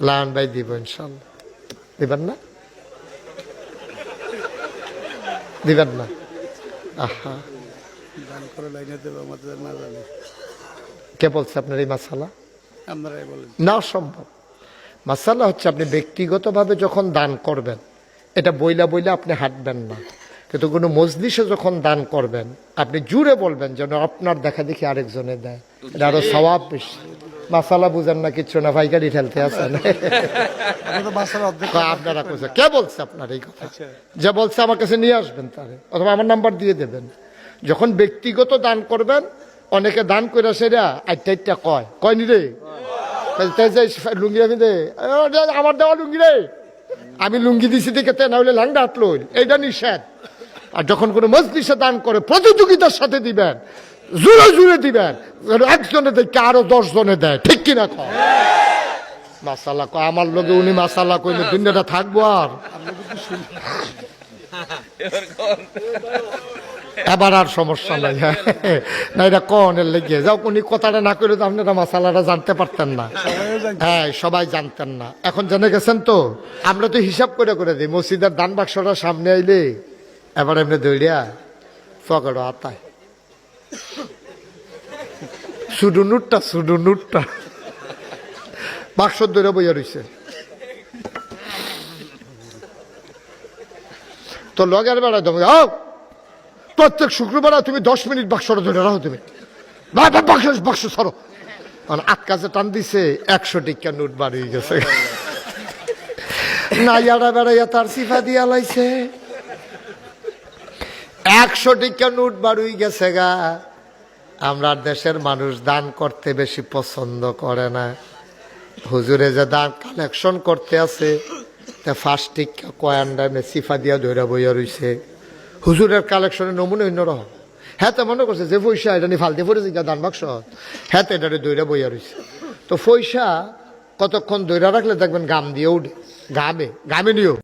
Lion ভাই দিব ইনশাল্লাহ। দিবেন না? দিবেন না? আহা। কে বলছে আপনার এই মাসালা? না সম্ভব মাসালা হচ্ছে আপনি ব্যক্তিগতভাবে যখন দান করবেন এটা বইলা বইলা আপনি হাঁটবেন না। কিন্তু কোনো মজলিসে যখন দান করবেন আপনি জুড়ে বলবেন যেন আপনার দেখা দেখি আরেকজনে দেয়। এটা আরও স্বভাব বেশি। মাসালা বুঝেন না কিচ্ছু না ভাইকারি ঠেলতে আছেন আপনারা কইছে কে বলছে আপনার এই কথা? যে বলছে আমার কাছে নিয়ে আসবেন তারে অথবা আমার নাম্বার দিয়ে দেবেন। যখন ব্যক্তিগত দান করবেন অনেকে দান করে সেরা আইটা আইটা কয়। কয়নি রে? লুঙ্গি আমি দে আমার দেওয়া লুঙ্গি রে। আমি লুঙ্গি দিছি দিকে তে না হলে ল্যাংডা হাতলো এইটা নিষেধ। আর যখন কোনো মজলিসে দান করে প্রতিযোগিতার সাথে দিবেন। জুড়ে জুড়ে দিবেন। একজনে দেখে আরও দশ জনে দেয়। ঠিক কিনা কয়? মাসালা কয়, আমার লগে উনি মাসালা কইলে দুনিয়াটা থাকব আর। এবার আর সমস্যা নাই। না, এটা কনের লেগে। যাও, উনি কথাটা না করলে তো আপনারা মাসালাটা জানতে পারতেন না। হ্যাঁ সবাই জানতেন না। এখন জেনে গেছেন তো? আমরা তো হিসাব করে করে দিই। মসজিদের দান বাক্সটা সামনে আইলে, এবার এমনি দৌড়িয়া ফগড় আতায়। সুডু নুটটা সুডু নুটটা বাক্স ধরে বইয়া রইছে। তো লগের বেড়া তুমি আও! প্রত্যেক শুক্রবার তুমি দশ মিনিট বাক্সটা ধরে রাখো তুমি। বাক্স বাক্স সরো। মানে আট কাজে টান দিছে, একশো টিকা নোট বাড়িয়ে গেছে। না ইয়ারা বেড়াইয়া তার সিফা দিয়া লাইছে। একশো টিকা নোট বাড়ুই গেছে গা। আমরা দেশের মানুষ দান করতে বেশি পছন্দ করে না। হুজুরে যে দান কালেকশন করতে আছে, তা ফার্স্ট টিকা কয়ান ডামে সিফা দিয়া ধরে বইয়া রইছে। হুজুরের কালেকশনের নমুনা অন্যরকম হ্যাঁ তো মনে করছে যে পয়সা, এটা নিয়ে ফালতে পড়েছে দান বাক্স। হ্যাঁ তো এটা দৈরা বইয়া রইছে। তো পয়সা কতক্ষণ দৈরা রাখলে দেখবেন গাম দিয়ে উঠে। গামে গামে নিও।